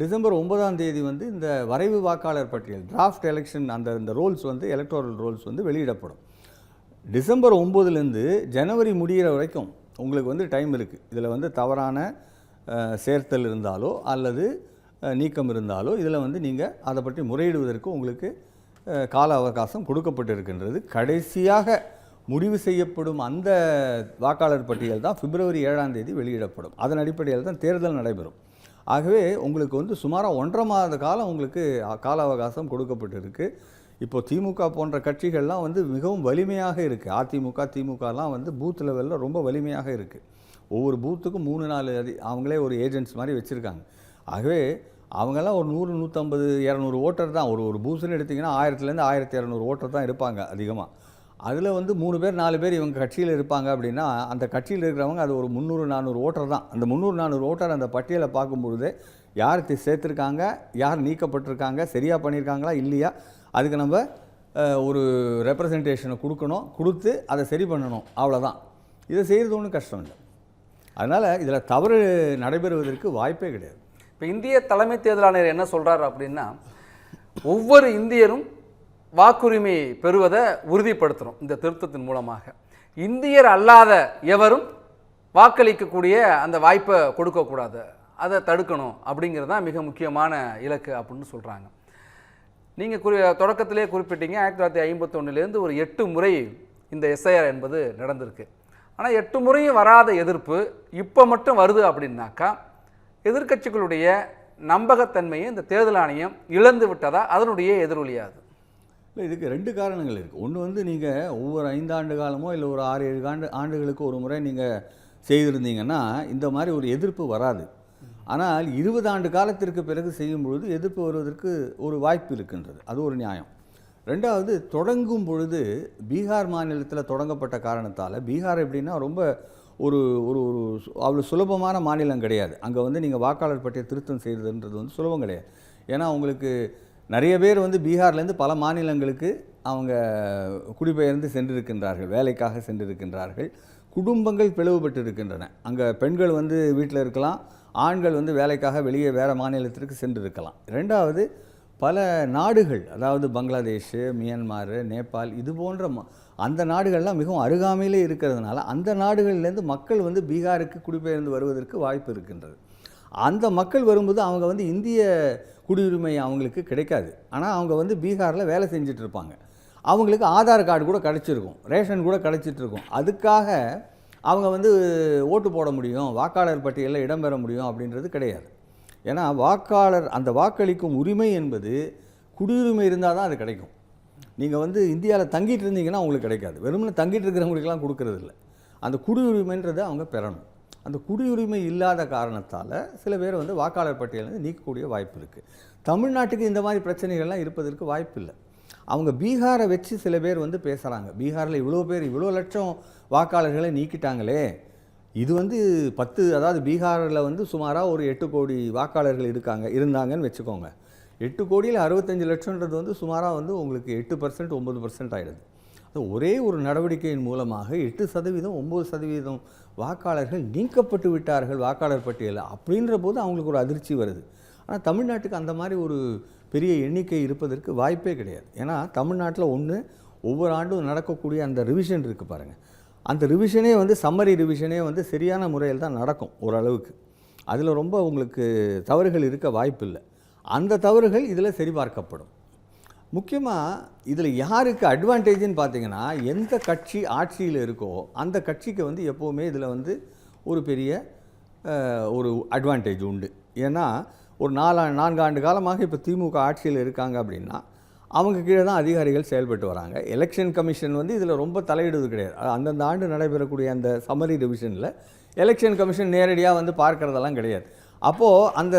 டிசம்பர் ஒன்பதாம் தேதி வந்து இந்த வரைவு வாக்காளர் பட்டியல் டிராஃப்ட் எலெக்ஷன் அந்த இந்த ரோல்ஸ் வந்து எலக்டோரல் ரோல்ஸ் வந்து வெளியிடப்படும். டிசம்பர் ஒம்போதுலேருந்து ஜனவரி முடிகிற வரைக்கும் உங்களுக்கு வந்து டைம் இருக்குது இதில் வந்து தவறான சேர்த்தல் இருந்தாலோ அல்லது நீக்கம் இருந்தாலோ இதில் வந்து நீங்கள் அதை பற்றி முறையிடுவதற்கு உங்களுக்கு கால அவகாசம் கொடுக்கப்பட்டிருக்கின்றது. கடைசியாக முடிவு செய்யப்படும் அந்த வாக்காளர் பட்டியல் தான் பிப்ரவரி ஏழாம் தேதி வெளியிடப்படும். அதன் அடிப்படையில் தான் தேர்தல் நடைபெறும். ஆகவே உங்களுக்கு வந்து சுமாராக ஒன்றரை மாத காலம் உங்களுக்கு கால அவகாசம் கொடுக்கப்பட்டிருக்கு. இப்போ திமுக போன்ற கட்சிகள்லாம் வந்து மிகவும் வலிமையாக இருக்குது அதிமுக திமுகலாம் வந்து பூத் லெவலில் ரொம்ப வலிமையாக இருக்குது ஒவ்வொரு பூத்துக்கும் மூணு நாலு அதி அவங்களே ஒரு ஏஜென்ட்ஸ் மாதிரி வச்சுருக்காங்க. ஆகவே அவங்கெல்லாம் ஒரு நூறு நூற்றம்பது இரநூறு ஓட்டர் தான். ஒரு ஒரு பூத்துன்னு எடுத்திங்கன்னா ஆயிரத்துலேருந்து ஆயிரத்தி இரநூறு ஓட்டர் தான் இருப்பாங்க அதிகமாக அதில் வந்து மூணு பேர் நாலு பேர் இவங்க கட்சியில் இருப்பாங்க அப்படின்னா அந்த கட்சியில் இருக்கிறவங்க அது ஒரு முந்நூறு நானூறு ஓட்டர் தான். அந்த முந்நூறு நானூறு ஓட்டர் அந்த பட்டியலை பார்க்கும்பொழுது யார் சேர்த்துருக்காங்க யார் நீக்கப்பட்டிருக்காங்க சரியாக பண்ணியிருக்காங்களா இல்லையா அதுக்கு நம்ம ஒரு ரெப்ரசன்டேஷனை கொடுக்கணும் கொடுத்து அதை சரி பண்ணணும். அவ்வளோதான் இதை செய்கிறது ஒன்றும் கஷ்டம் இல்லை. அதனால் இதில் தவறு நடைபெறுவதற்கு வாய்ப்பே கிடையாது. இப்போ இந்திய தலைமை தேர்தல் ஆணையர் என்ன சொல்கிறார் அப்படின்னா ஒவ்வொரு இந்தியரும் வாக்குரிமை பெறுவதை உறுதிப்படுத்தணும் இந்த திருத்தத்தின் மூலமாக. இந்தியர் அல்லாத எவரும் வாக்களிக்கக்கூடிய அந்த வாய்ப்பை கொடுக்கக்கூடாது. அதை தடுக்கணும் அப்படிங்கிறது தான் மிக முக்கியமான இலக்கு அப்படின்னு சொல்கிறாங்க நீங்கள் குறி தொடக்கத்திலே குறிப்பிட்டீங்க ஆயிரத்தி தொள்ளாயிரத்தி ஐம்பத்தொன்னுலேருந்து ஒரு எட்டு முறை இந்த எஸ்ஐஆர் என்பது நடந்திருக்கு. ஆனால் எட்டு முறையும் வராத எதிர்ப்பு இப்போ மட்டும் வருது அப்படின்னாக்கா எதிர்க்கட்சிகளுடைய நம்பகத்தன்மையை இந்த தேர்தல் ஆணையம் இழந்து விட்டதா? அதனுடைய எதிரொலியாது. இல்லை இதுக்கு ரெண்டு காரணங்கள் இருக்குது ஒன்று வந்து நீங்கள் ஒவ்வொரு ஐந்தாண்டு காலமோ இல்லை ஒரு ஆறு ஏழு ஆண்டு ஆண்டுகளுக்கு ஒரு முறை நீங்கள் செய்திருந்தீங்கன்னா இந்த மாதிரி ஒரு எதிர்ப்பு வராது. ஆனால் இருபது ஆண்டு காலத்திற்கு பிறகு செய்யும் பொழுது எதிர்ப்பு வருவதற்கு ஒரு வாய்ப்பு இருக்கின்றது. அது ஒரு நியாயம். ரெண்டாவது தொடங்கும் பொழுது பீகார் மாநிலத்தில் தொடங்கப்பட்ட காரணத்தால் பீகார் எப்படின்னா ரொம்ப ஒரு ஒரு ஒரு சு- அவ்வளோ சுலபமான மாநிலம் கிடையாது. அங்கே வந்து நீங்கள் வாக்காளர் பட்டியல் திருத்தம் செய்கிறதுன்றது வந்து சுலபம் கிடையாது. ஏன்னா உங்களுக்கு நிறைய பேர் வந்து பீகார்லேருந்து பல மாநிலங்களுக்கு அவங்க குடிபெயர்ந்து சென்றிருக்கின்றார்கள் வேலைக்காக சென்றிருக்கின்றார்கள். குடும்பங்கள் பிளவுபட்டு இருக்கின்றன அங்கே பெண்கள் வந்து வீட்டில் இருக்கலாம் ஆண்கள் வந்து வேலைக்காக வெளியே வேறு மாநிலத்திற்கு சென்றிருக்கலாம். ரெண்டாவது பல நாடுகள் அதாவது பங்களாதேஷ் மியான்மார் நேபாள் இது போன்ற ம- அந்த நாடுகள்லாம் மிகவும் அருகாமையிலே இருக்கிறதுனால அந்த நாடுகள்லேருந்து மக்கள் வந்து பீகாருக்கு குடிபெயர்ந்து வருவதற்கு வாய்ப்பு இருக்கின்றது. அந்த மக்கள் வரும்போது அவங்க வந்து இந்திய குடியுரிமை அவங்களுக்கு கிடைக்காது. ஆனால் அவங்க வந்து பீகாரில் வேலை செஞ்சிட்ருப்பாங்க. அவங்களுக்கு ஆதார் கார்டு கூட கிடச்சிருக்கும். ரேஷன் கூட கிடச்சிட்ருக்கும். அதுக்காக அவங்க வந்து ஓட்டு போட முடியும் வாக்காளர் பட்டியலில் இடம்பெற முடியும் அப்படின்றது கிடையாது. ஏன்னா வாக்காளர் அந்த வாக்களிக்கும் உரிமை என்பது குடியுரிமை இருந்தால் தான் அது கிடைக்கும். நீங்கள் வந்து இந்தியாவில் தங்கிட்டு இருந்தீங்கன்னா உங்களுக்கு கிடைக்காது. வெறுமனே தங்கிட்டு இருக்கிறவங்களுக்கெல்லாம் கொடுக்கறது இல்லை அந்த குடியுரிமைன்றதை அவங்க பெறணும். அந்த குடியுரிமை இல்லாத காரணத்தால் சில பேர் வந்து வாக்காளர் பட்டியலேருந்து நீக்கக்கூடிய வாய்ப்பு இருக்குது தமிழ்நாட்டுக்கு இந்த மாதிரி பிரச்சனைகள்லாம் இருப்பதற்கு வாய்ப்பு இல்லை அவங்க பீகாரை வச்சு சில பேர் வந்து பேசுகிறாங்க பீகாரில் இவ்வளோ பேர் இவ்வளோ லட்சம் வாக்காளர்களை நீக்கிட்டாங்களே. இது வந்து பத்து அதாவது பீகாரில் வந்து சுமாராக ஒரு எட்டு கோடி வாக்காளர்கள் இருக்காங்க இருந்தாங்கன்னு வச்சுக்கோங்க. எட்டு கோடியில் அறுபத்தஞ்சு லட்சம்ன்றது வந்து சுமாராக வந்து உங்களுக்கு எட்டு பர்சன்ட் ஒம்பது பர்சன்ட் ஆகிடுது அது ஒரே ஒரு நடவடிக்கையின் மூலமாக எட்டு சதவீதம் ஒம்பது சதவீதம் வாக்காளர்கள் நீக்கப்பட்டு விட்டார்கள் வாக்காளர் பட்டியலில். அப்படின்ற போது அவங்களுக்கு ஒரு அதிர்ச்சி வருது. ஆனால் தமிழ்நாட்டுக்கு அந்த மாதிரி ஒரு பெரிய எண்ணிக்கை இருப்பதற்கு வாய்ப்பே கிடையாது. ஏன்னா தமிழ்நாட்டில் ஒன்று ஒவ்வொரு ஆண்டும் நடக்கக்கூடிய அந்த ரிவிஷன் இருக்குது பாருங்கள் அந்த ரிவிஷனே வந்து சம்மரி ரிவிஷனே வந்து சரியான முறையில் தான் நடக்கும் ஓரளவுக்கு. அதில் ரொம்ப உங்களுக்கு தவறுகள் இருக்க வாய்ப்பு இல்லை. அந்த தவறுகள் இதில் சரிபார்க்கப்படும். முக்கியமாக இதில் யாருக்கு அட்வான்டேஜ்னு பார்த்தீங்கன்னா எந்த கட்சி ஆட்சியில் இருக்கோ அந்த கட்சிக்கு வந்து எப்போவுமே இதில் வந்து ஒரு பெரிய ஒரு அட்வான்டேஜ் உண்டு. ஏன்னா ஒரு நாலா நான்கு ஆண்டு காலமாக இப்போ திமுக ஆட்சியில் இருக்காங்க அப்படின்னா அவங்க கீழே தான் அதிகாரிகள் செயல்பட்டு வராங்க. எலெக்ஷன் கமிஷன் வந்து இதில் ரொம்ப தலையிடுவது கிடையாது. அந்தந்த ஆண்டு நடைபெறக்கூடிய அந்த சம்மரி ரிவிஷனில் எலெக்ஷன் கமிஷன் நேரடியாக வந்து பார்க்குறதெல்லாம் கிடையாது. அப்போது அந்த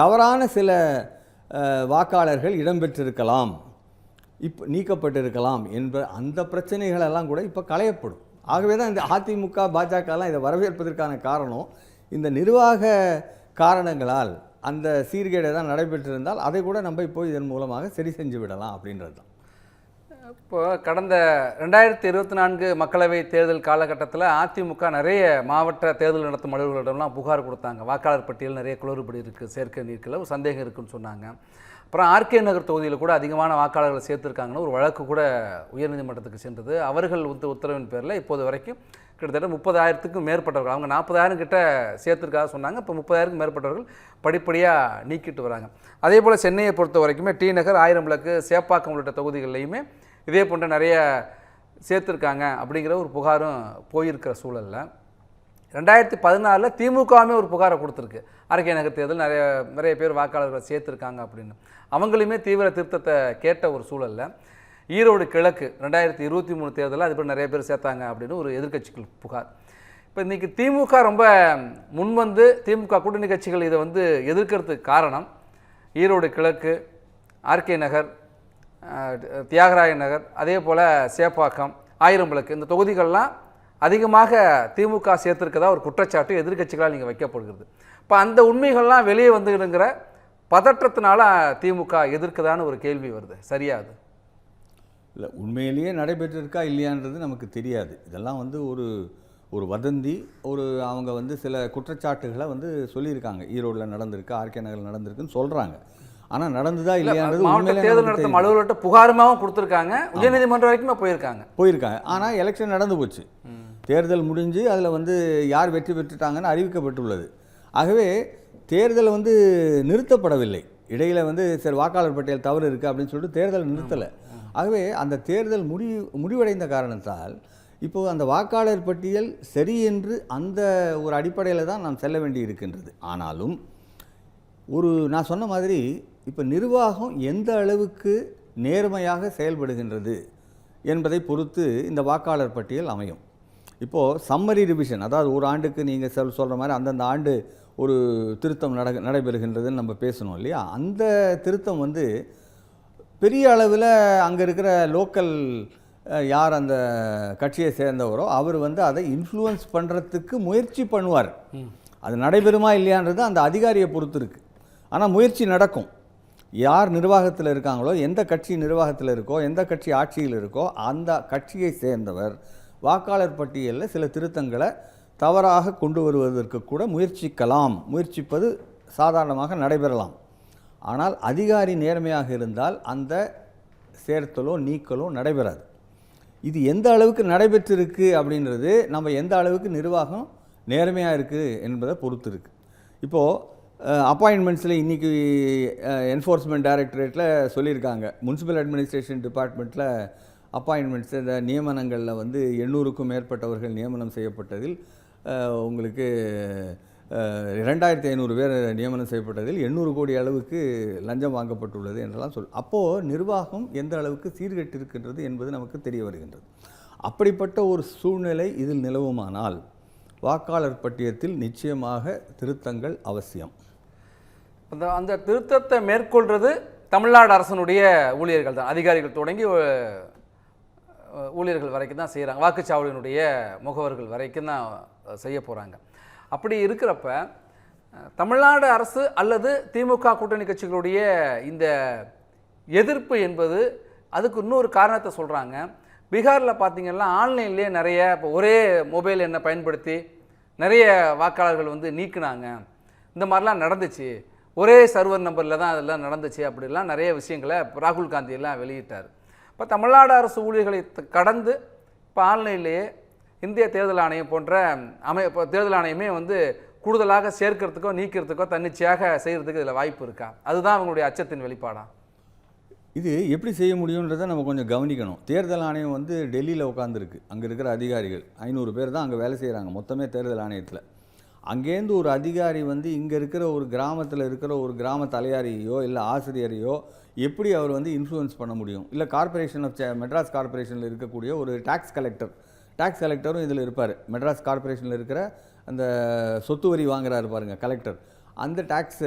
தவறான சில வாக்காளர்கள் இடம்பெற்றிருக்கலாம். இப்போ நீக்கப்பட்டிருக்கலாம் என்ற அந்த பிரச்சனைகளெல்லாம் கூட இப்போ களையப்படும். ஆகவே தான் இந்த அதிமுக பாஜகலாம் இதை வரவேற்பதற்கான காரணம் இந்த நிர்வாக காரணங்களால் அந்த சீர்கேடு தான் நடைபெற்றிருந்தால் அதை கூட நம்ம இப்போ இதன் மூலமாக சரி செஞ்சு விடலாம் அப்படின்றது தான். இப்போ கடந்த ரெண்டாயிரத்தி இருபத்தி நான்கு மக்களவை தேர்தல் காலகட்டத்தில் அதிமுக நிறைய மாவட்ட தேர்தல் நடத்தும் அலுவலர்களிடம்லாம் புகார் கொடுத்தாங்க. வாக்காளர் பட்டியல் நிறைய குளறுபடி இருக்குது சேர்க்கை நீர்க்கல சந்தேகம் இருக்குன்னு சொன்னாங்க. அப்புறம் ஆர்கே நகர் தொகுதியில் கூட அதிகமான வாக்காளர்களை சேர்த்துருக்காங்கன்னு ஒரு வழக்கு கூட உயர்நீதிமன்றத்துக்கு சென்றது. அவர்கள் உத்த உத்தரவின் பேரில் இப்போது வரைக்கும் கிட்டத்தட்ட முப்பதாயிரத்துக்கும் மேற்பட்டவர்கள் அவங்க நாற்பதாயிரம் கிட்ட சேர்த்துருக்காக சொன்னாங்க. இப்போ முப்பதாயிரத்துக்கும் மேற்பட்டவர்கள் படிப்படியாக நீக்கிட்டு வராங்க. அதே போல் சென்னையை பொறுத்த வரைக்குமே டி நகர் ஆயிரம் விளக்கு சேப்பாக்கம் உள்ளிட்ட தொகுதிகள்லையுமே இதே போன்ற நிறைய சேர்த்துருக்காங்க அப்படிங்கிற ஒரு புகாரும் போயிருக்கிற சூழலில். ரெண்டாயிரத்தி பதினாலில் திமுகவுமே ஒரு புகாரை கொடுத்துருக்கு. அரக்கை நகர் தேர்தல் நிறைய நிறைய பேர் வாக்காளர்களை சேர்த்துருக்காங்க அப்படின்னு. அவங்களுமே தீவிர திருத்தத்தை கேட்ட ஒரு சூழலில். ஈரோடு கிழக்கு ரெண்டாயிரத்தி இருபத்தி மூணு தேர்தலில் அதுபோல் நிறைய பேர் சேர்த்தாங்க அப்படின்னு ஒரு எதிர்க்கட்சிகள் புகார். இப்போ இன்றைக்கி திமுக ரொம்ப முன்வந்து திமுக கூட்டணி கட்சிகள் இதை வந்து எதிர்க்கிறதுக்கு காரணம் ஈரோடு கிழக்கு ஆர்கே நகர் தியாகராய நகர் அதே போல் சேப்பாக்கம் ஆயிரம் விளக்கு இந்த தொகுதிகள்லாம் அதிகமாக திமுக சேர்த்துருக்கதா ஒரு குற்றச்சாட்டு எதிர்கட்சிகளால் நீங்கள் வைக்கப்படுகிறது. இப்போ அந்த உண்மைகள்லாம் வெளியே வந்துடுங்கிற பதற்றத்தினால திமுக எதிர்க்குதான்னு ஒரு கேள்வி வருது. சரியாது இல்லை உண்மையிலேயே நடைபெற்றிருக்கா இல்லையான்றது நமக்கு தெரியாது. இதெல்லாம் வந்து ஒரு ஒரு வதந்தி ஒரு அவங்க வந்து சில குற்றச்சாட்டுகளை வந்து சொல்லியிருக்காங்க. ஈரோடில் நடந்திருக்கு ஆர்கே நகரில் நடந்திருக்குன்னு சொல்கிறாங்க ஆனால் நடந்ததா இல்லையான்றது மாவட்ட தேர்தல் நடத்தும். அலுவலர்கிட்ட புகாரமாகவும் கொடுத்துருக்காங்க. உயர்நீதிமன்றம் வரைக்குமே போயிருக்காங்க. போயிருக்காங்க. ஆனால் எலெக்ஷன் நடந்து போச்சு. தேர்தல் முடிஞ்சு அதில் வந்து யார் வெற்றி பெற்றுட்டாங்கன்னு அறிவிக்கப்பட்டுள்ளது. ஆகவே தேர்தல் வந்து நிறுத்தப்படவில்லை. இடையில வந்து சரி வாக்காளர் பட்டியல் தவறு இருக்குது அப்படின்னு சொல்லிட்டு தேர்தல் நிறுத்தலை. ஆகவே அந்த தேர்தல் முடி முடிவடைந்த காரணத்தால் இப்போது அந்த வாக்காளர் பட்டியல் சரி என்று அந்த ஒரு அடிப்படையில் தான் நாம் செல்ல வேண்டி இருக்கின்றது ஆனாலும் ஒரு நான் சொன்ன மாதிரி இப்போ நிர்வாகம் எந்த அளவுக்கு நேர்மையாக செயல்படுகின்றது என்பதை பொறுத்து இந்த வாக்காளர் பட்டியல் அமையும். இப்போது சம்மரி ரிவிஷன் அதாவது ஒரு ஆண்டுக்கு நீங்கள் சொல் சொல்கிற மாதிரி அந்தந்த ஆண்டு ஒரு திருத்தம் நட நடைபெறுகின்றதுன்னு நம்ம பேசணும் இல்லையா? அந்த திருத்தம் வந்து பெரிய அளவில் அங்கே இருக்கிற லோக்கல் யார் அந்த கட்சியை சேர்ந்தவரோ அவர் வந்து அதை இன்ஃப்ளூயன்ஸ் பண்ணுறதுக்கு முயற்சி பண்ணுவார். அது நடைபெறுமா இல்லையான்றது அந்த அதிகாரியை பொறுத்து இருக்கு. ஆனால் முயற்சி நடக்கும். யார் நிர்வாகத்தில் இருக்காங்களோ எந்த கட்சி நிர்வாகத்தில் இருக்கோ எந்த கட்சி ஆட்சியில் இருக்கோ அந்த கட்சியை சேர்ந்தவர் வாக்காளர் பட்டியலில் சில திருத்தங்களை தவறாக கொண்டு வருவதற்கு கூட முயற்சிக்கலாம். முயற்சிப்பது சாதாரணமாக நடைபெறலாம். ஆனால் அதிகாரி நேர்மையாக இருந்தால் அந்த சேர்த்தலோ நீக்கலோ நடைபெறாது. இது எந்த அளவுக்கு நடைபெற்றிருக்கு அப்படின்றது நம்ம எந்த அளவுக்கு நிர்வாகம் நேர்மையாக இருக்குது என்பதை பொறுத்து இருக்குது இப்போது அப்பாயின்மெண்ட்ஸில் இன்றைக்கி என்ஃபோர்ஸ்மெண்ட் டைரக்டரேட்டில் சொல்லியிருக்காங்க. முனிசிபல் அட்மினிஸ்ட்ரேஷன் டிபார்ட்மெண்ட்டில் அப்பாயின்மெண்ட்ஸ் இந்த நியமனங்களில் வந்து எண்ணூறுக்கும் மேற்பட்டவர்கள் நியமனம் செய்யப்பட்டதில் உங்களுக்கு ரெண்டாயிரத்தி ஐநூறு பேர் நியமனம் செய்யப்பட்டதில் எண்ணூறு கோடி அளவுக்கு லஞ்சம் வாங்கப்பட்டுள்ளது என்றெல்லாம் சொல் அப்போது நிர்வாகம் எந்த அளவுக்கு சீர்கெட்டிருக்கின்றது என்பது நமக்கு தெரிய வருகின்றது. அப்படிப்பட்ட ஒரு சூழ்நிலை இதில் நிலவுமானால் வாக்காளர் பட்டியத்தில் நிச்சயமாக திருத்தங்கள் அவசியம். அந்த அந்த திருத்தத்தை மேற்கொள்வது தமிழ்நாடு அரசனுடைய ஊழியர்கள் தான். அதிகாரிகள் தொடங்கி ஊழியர்கள் வரைக்கும் தான் செய்கிறாங்க வாக்குச்சாவடியினுடைய முகவர்கள் வரைக்கும் தான் செய்ய போகிறாங்க அப்படி இருக்கிறப்ப தமிழ்நாடு அரசு அல்லது திமுக கூட்டணி கட்சிகளுடைய இந்த எதிர்ப்பு என்பது அதுக்கு இன்னொரு காரணத்தை சொல்கிறாங்க பீகாரில் பார்த்தீங்கன்னா ஆன்லைன்லேயே நிறைய இப்போ ஒரே மொபைல் எண்ணை பயன்படுத்தி நிறைய வாக்காளர்கள் வந்து நீக்கினாங்க. இந்த மாதிரிலாம் நடந்துச்சு. ஒரே சர்வர் நம்பரில் தான் அதெல்லாம் நடந்துச்சு அப்படிலாம் நிறைய விஷயங்களை ராகுல் காந்தி எல்லாம் வெளியிட்டார். இப்போ தமிழ்நாடு அரசு ஊழியர்களை கடந்து இப்போ ஆன்லைன்லேயே இந்திய தேர்தல் ஆணையம் போன்ற அமை இப்போ தேர்தல் ஆணையமே வந்து கூடுதலாக சேர்க்கறதுக்கோ நீக்கிறதுக்கோ தன்னிச்சையாக செய்கிறதுக்கு இதில் வாய்ப்பு இருக்கா? அதுதான் அவங்களுடைய அச்சத்தின் வெளிப்பாடா. இது எப்படி செய்ய முடியுன்றதை நம்ம கொஞ்சம் கவனிக்கணும். தேர்தல் ஆணையம் வந்து டெல்லியில் உட்காந்துருக்கு அங்கே இருக்கிற அதிகாரிகள். ஐநூறு பேர் தான் அங்கே வேலை செய்கிறாங்க மொத்தமே தேர்தல் ஆணையத்தில். அங்கேருந்து ஒரு அதிகாரி வந்து இங்கே இருக்கிற ஒரு கிராமத்தில் இருக்கிற ஒரு கிராம தலையாரியோ இல்லை ஆசிரியரையோ எப்படி அவர் வந்து இன்ஃப்ளூயன்ஸ் பண்ண முடியும்? இல்லை கார்ப்பரேஷன் ஆஃப் மெட்ராஸ் கார்ப்பரேஷனில் இருக்கக்கூடிய ஒரு டேக்ஸ் கலெக்டர் டேக்ஸ் கலெக்டரும் இதில் இருப்பார். மெட்ராஸ் கார்பரேஷனில் இருக்கிற அந்த சொத்து வரி வாங்குறாரு பாருங்கள் கலெக்டர் அந்த டேக்ஸ்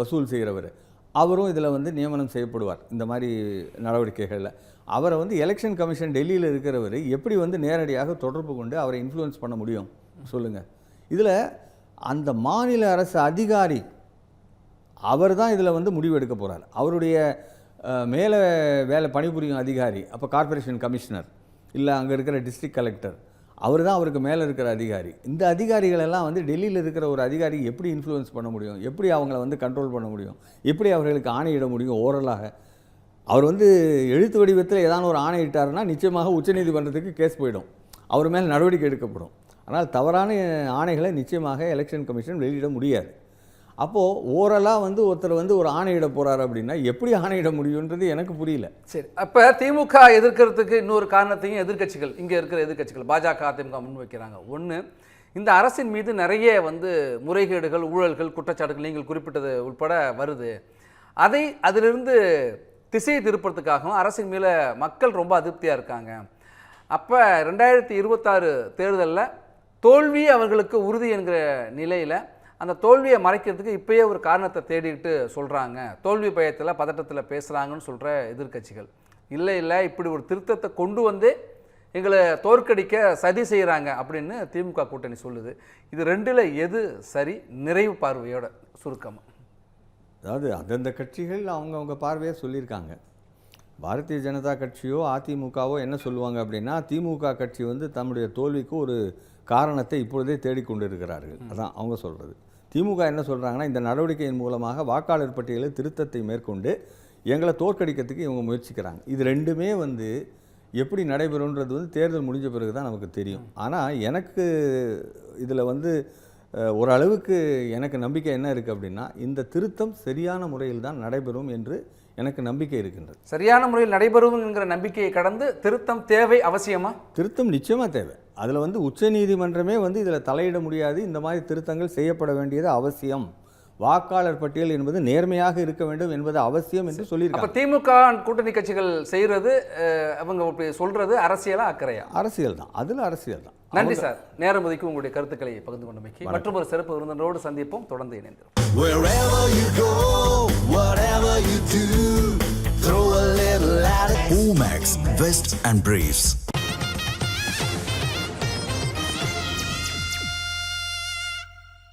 வசூல் செய்கிறவர் அவரும் இதில் வந்து நியமனம் செய்யப்படுவார் இந்த மாதிரி நடவடிக்கைகளில். அவரை வந்து எலெக்ஷன் கமிஷன் டெல்லியில் இருக்கிறவர் எப்படி வந்து நேரடியாக தொடர்பு கொண்டு அவரை இன்ஃப்ளூயன்ஸ் பண்ண முடியும்? சொல்லுங்கள் இதில் அந்த மாநில அரசு அதிகாரி அவர் தான் இதில் வந்து முடிவு எடுக்க போகிறார். அவருடைய மேலே வேலை பணிபுரியும் அதிகாரி அப்போ கார்ப்பரேஷன் கமிஷனர் இல்லை அங்கே இருக்கிற டிஸ்ட்ரிக்ட் கலெக்டர் அவர் தான் அவருக்கு மேலே இருக்கிற அதிகாரி. இந்த அதிகாரிகளெல்லாம் வந்து டெல்லியில் இருக்கிற ஒரு அதிகாரி எப்படி இன்ஃப்ளூயன்ஸ் பண்ண முடியும்? எப்படி அவங்கள வந்து கண்ட்ரோல் பண்ண முடியும்? எப்படி அவர்களுக்கு ஆணையிட முடியும் ஓரலாக அவர் வந்து எழுத்து வடிவத்தில் ஏதாவது ஒரு ஆணையிட்டாருன்னா நிச்சயமாக உச்சநீதிமன்றத்துக்கு கேஸ் போயிடும். அவர் மேல் நடவடிக்கை எடுக்கப்படும். ஆனால் தவறான ஆணைகளை நிச்சயமாக எலெக்ஷன் கமிஷன் வெளியிட முடியாது. அப்போது ஓரலாக வந்து ஒருத்தர் வந்து ஒரு ஆணையிட போகிறாரு அப்படின்னா எப்படி ஆணையிட முடியுன்றது எனக்கு புரியல. சரி அப்போ திமுக எதிர்க்கிறதுக்கு இன்னொரு காரணத்தையும் எதிர்க்கட்சிகள் இங்கே இருக்கிற எதிர்க்கட்சிகள் பாஜக அதிமுக முன்வைக்கிறாங்க ஒன்று இந்த அரசின் மீது நிறைய வந்து முறைகேடுகள் ஊழல்கள் குற்றச்சாட்டுகள் நீங்கள் குறிப்பிட்டது உட்பட வருது. அதை அதிலிருந்து திசையை திருப்பறதுக்காகவும் அரசின் மேலே மக்கள் ரொம்ப அதிருப்தியாக இருக்காங்க. அப்போ ரெண்டாயிரத்தி இருபத்தாறு தேர்தலில் தோல்வி அவர்களுக்கு உறுதி என்கிற நிலையில் அந்த தோல்வியை மறைக்கிறதுக்கு இப்பயே ஒரு காரணத்தை தேடிக்கிட்டு சொல்கிறாங்க தோல்வி பயத்தில் பதட்டத்தில் பேசுகிறாங்கன்னு சொல்கிற எதிர்க்கட்சிகள். இல்லை இல்லை இப்படி ஒரு திருத்தத்தை கொண்டு வந்து எங்களை தோற்கடிக்க சதி செய்கிறாங்க அப்படின்னு திமுக கூட்டணி சொல்லுது. இது ரெண்டில் எது சரி? நிறைவு பார்வையோட சுருக்கமாக அதாவது அந்தந்த கட்சிகள் அவங்கவுங்க பார்வையை சொல்லியிருக்காங்க. பாரதிய ஜனதா கட்சியோ அதிமுகவோ என்ன சொல்லுவாங்க அப்படின்னா திமுக கட்சி வந்து தம்முடைய தோல்விக்கு ஒரு காரணத்தை இப்பொழுதே தேடிக்கொண்டு இருக்கிறார்கள் அதான் அவங்க சொல்கிறது திமுக என்ன சொல்கிறாங்கன்னா இந்த நடவடிக்கையின் மூலமாக வாக்காளர் பட்டியலில் திருத்தத்தை மேற்கொண்டு எங்களை தோற்கடிக்கிறதுக்கு இவங்க முயற்சிக்கிறாங்க. இது ரெண்டுமே வந்து எப்படி நடைபெறும்ன்றது வந்து தேர்தல் முடிஞ்ச பிறகு தான் நமக்கு தெரியும். ஆனால் எனக்கு இதில் வந்து ஓரளவுக்கு எனக்கு நம்பிக்கை என்ன இருக்குது அப்படின்னா இந்த திருத்தம் சரியான முறையில் தான் நடைபெறும் என்று எனக்கு நம்பிக்கை இருக்கின்றது. சரியான முறையில் நடைபெறும் என்கிற நம்பிக்கையை கடந்து திருத்தம் தேவை அவசியமா? திருத்தம் நிச்சயமாக தேவை. அதில் வந்து உச்சநீதிமன்றமே வந்து இதில் தலையிட முடியாது. இந்த மாதிரி திருத்தங்கள் செய்யப்பட வேண்டியது அவசியம். வாக்காளர் பட்டியல் என்பது நேர்மையாக இருக்க வேண்டும் என்பது அவசியம் என்று அப்ப சொல்லியிருக்காங்க திமுக கூட்டணி கட்சிகள் செய்யறது அஹ், அவங்க இப்படி சொல்றது அரசியலா அக்கறையா? அரசியல் தான். அதில் அரசியல் தான். நன்றி சார். நேரம் ஒதுக்கி உங்களுடைய கருத்துக்களை பகிர்ந்து கொண்டமைக்கு மற்றும் ஒரு சிறப்பு விருந்தினரோடு சந்திப்போம். தொடர்ந்து it. Omax, Vest and Briefs.